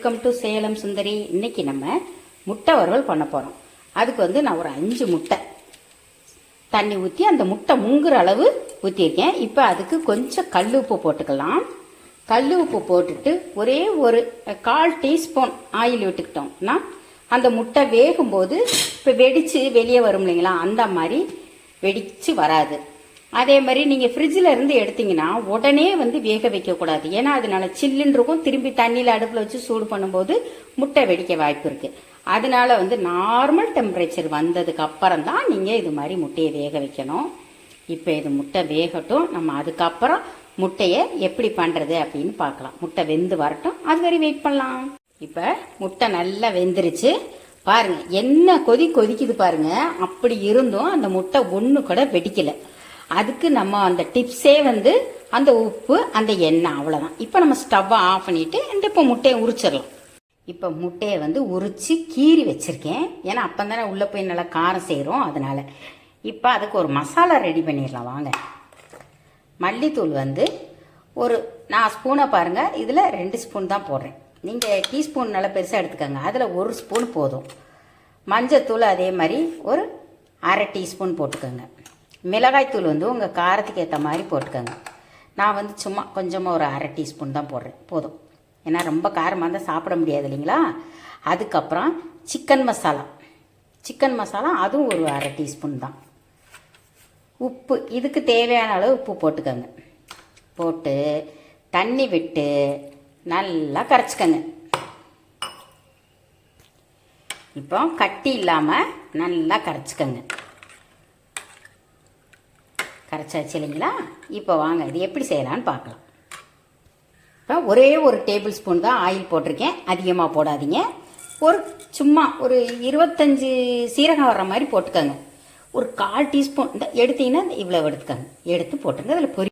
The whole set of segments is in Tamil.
வெல்கம் டு சேலம் சுந்தரி இன்னைக்கு நம்ம முட்டை வறுவல் பண்ண போகிறோம் அதுக்கு வந்து நான் ஒரு அஞ்சு முட்டை. தண்ணி ஊற்றி அந்த முட்டை முங்குற அளவு ஊற்றிருக்கேன் இப்போ அதுக்கு கொஞ்சம் கல் உப்பு போட்டுக்கலாம். கல் உப்பு போட்டுட்டு ஒரே ஒரு கால் டீஸ்பூன் ஆயில் விட்டுக்கிட்டோம்னா அந்த முட்டை வேகும்போது இப்போ வெடித்து வெளியே வரும் இல்லைங்களா? அந்த மாதிரி வெடித்து வராது. அதே மாதிரி நீங்கள் ஃப்ரிட்ஜில் இருந்து எடுத்தீங்கன்னா உடனே வந்து வேக வைக்கக்கூடாது. ஏன்னா அதனால சில்லுன்னு இருக்கும். திரும்பி தண்ணியில் அடுப்பில் வச்சு சூடு பண்ணும்போது முட்டை வெடிக்க வாய்ப்பு இருக்குது அதனால வந்து நார்மல் டெம்பரேச்சர் வந்ததுக்கு அப்புறம் தான் நீங்கள் இது மாதிரி முட்டையை வேக வைக்கணும். இப்போ இது முட்டை வேகட்டும். நம்ம அதுக்கப்புறம் முட்டையை எப்படி பண்ணுறது அப்படின்னு பார்க்கலாம். முட்டை வெந்து வரட்டும். அது வரை வெயிட் பண்ணலாம். இப்போ முட்டை நல்லா வெந்துருச்சு. பாருங்க என்ன கொதி கொதிக்குது பாருங்க. அப்படி இருந்தும் அந்த முட்டை ஒன்று கூட வெடிக்கலை. அதுக்கு நம்ம அந்த டிப்ஸே வந்து அந்த உப்பு அந்த எண்ணெய் அவ்வளோதான் இப்போ நம்ம ஸ்டவ்வை ஆஃப் பண்ணிவிட்டு இந்த இப்போ முட்டையை உரிச்சிடலாம். இப்போ முட்டையை வந்து உரித்து கீறி வச்சுருக்கேன். ஏன்னா அப்போ தானே உள்ளே போய் நல்லா காரம் செய்கிறோம் அதனால் இப்போ அதுக்கு ஒரு மசாலா ரெடி பண்ணிடலாம். வாங்க. மல்லித்தூள் வந்து ஒரு நான் ஸ்பூனை பாருங்கள் இதில் ரெண்டு ஸ்பூன் தான் போடுறேன். நீங்கள் டீஸ்பூன் நல்லா பெருசாக எடுத்துக்கோங்க. அதில் ஒரு ஸ்பூன் போதும். மஞ்சத்தூள் அதே மாதிரி ஒரு அரை டீஸ்பூன் போட்டுக்கோங்க. மிளகாய்த்தூள் வந்து உங்கள் காரத்துக்கு ஏற்ற மாதிரி போட்டுக்கோங்க. நான் வந்து சும்மா கொஞ்சமாக ஒரு அரை டீஸ்பூன் தான் போடுறேன். போதும். ஏன்னா ரொம்ப காரமாக இருந்தால் சாப்பிட முடியாது இல்லைங்களா? அதுக்கப்புறம் சிக்கன் மசாலா. சிக்கன் மசாலா அதுவும் ஒரு அரை டீஸ்பூன் தான். உப்பு இதுக்கு தேவையான அளவு உப்பு போட்டுக்கோங்க. போட்டு தண்ணி விட்டு நல்லா கரைச்சிக்கோங்க. இப்போ கட்டி இல்லாமல் நல்லா கரைச்சிக்கோங்க. கரைச்சாச்சு இல்லைங்களா? இப்போ வாங்க இது எப்படி செய்யலான்னு பார்க்கலாம். இப்போ ஒரே ஒரு டேபிள் ஸ்பூன் தான் ஆயில் போட்டிருக்கேன். அதிகமாக போடாதீங்க. ஒரு சும்மா ஒரு இருபத்தஞ்சி சீரகம் வர்ற மாதிரி போட்டுக்கோங்க. ஒரு கால் டீஸ்பூன் இந்த எடுத்தீங்கன்னா இவ்வளோ எடுத்துக்கோங்க. எடுத்து போட்டுருங்க அதில் பொரி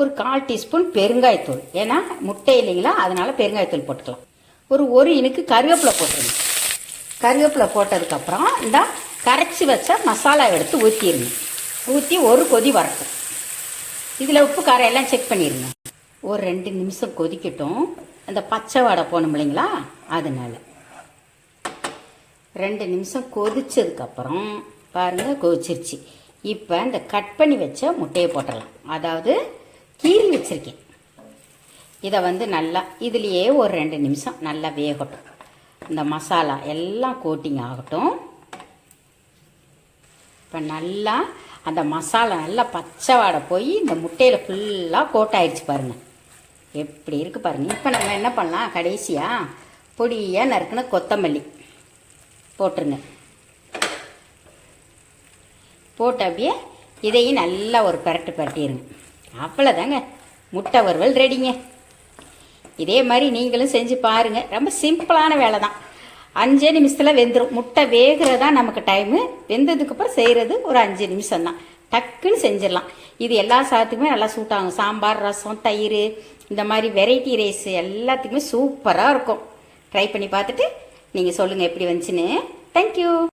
ஒரு கால் டீஸ்பூன் பெருங்காயத்தூள். ஏன்னா முட்டை இல்லைங்களா? அதனால் பெருங்காயத்தூள் போட்டுக்கலாம். ஒரு ஒரு இனுக்கு கருவேப்பிலை போட்டுருங்க. கருவேப்பிலை போட்டதுக்கப்புறம் இந்த கரைச்சி வச்ச மசாலா எடுத்து ஊற்றிடுங்க ஊற்றி ஒரு கொதி வரட்டும். இதில் உப்பு காரம் எல்லாம் செக் பண்ணிடுங்க ஒரு ரெண்டு நிமிஷம் கொதிக்கட்டும். அந்த பச்சை வடை போகணும் இல்லைங்களா? அதனால. ரெண்டு நிமிஷம் கொதிச்சதுக்கப்புறம் பாருங்கள் கொதிச்சிருச்சு. இப்போ இந்த கட் பண்ணி வச்ச முட்டையை போட்டுடலாம். அதாவது கீறி வச்சுருக்கேன். இதை வந்து நல்லா இதுலேயே ஒரு ரெண்டு நிமிஷம் நல்லா வேகட்டும். இந்த மசாலா எல்லாம் கோட்டிங் ஆகட்டும். இப்போ நல்லா அந்த மசாலா நல்லா பச்சை வாடை போய் இந்த முட்டையில் ஃபுல்லாக கோட் ஆயிடுச்சு பாருங்கள் எப்படி இருக்குது பாருங்கள் இப்போ நம்ம என்ன பண்ணலாம்? கடைசியாக பொடியாக நறுக்குன கொத்தமல்லி போட்டுருங்க. போட்டு அப்படியே இதையும் நல்லா ஒரு பரட்டு பரட்டிடுங்க அவ்வளோதாங்க முட்டை வறுவல் ரெடிங்க இதே மாதிரி நீங்களும் செஞ்சு பாருங்கள் ரொம்ப சிம்பிளான வேலை தான் அஞ்சே நிமிஷத்தில் வெந்துடும் முட்டை வேகிறதா நமக்கு டைமு வெந்ததுக்கப்புறம் செய்கிறது ஒரு அஞ்சு நிமிஷம் தான். டக்குன்னு செஞ்சிடலாம். இது எல்லா சாதத்துக்குமே நல்லா சூட் ஆகும். சாம்பார் ரசம் தயிர் இந்த மாதிரி வெரைட்டி ரைஸ் எல்லாத்துக்குமே சூப்பராக இருக்கும். ட்ரை பண்ணி பார்த்துட்டு நீங்கள் சொல்லுங்கள் எப்படி வந்துச்சுன்னு. தேங்க்யூ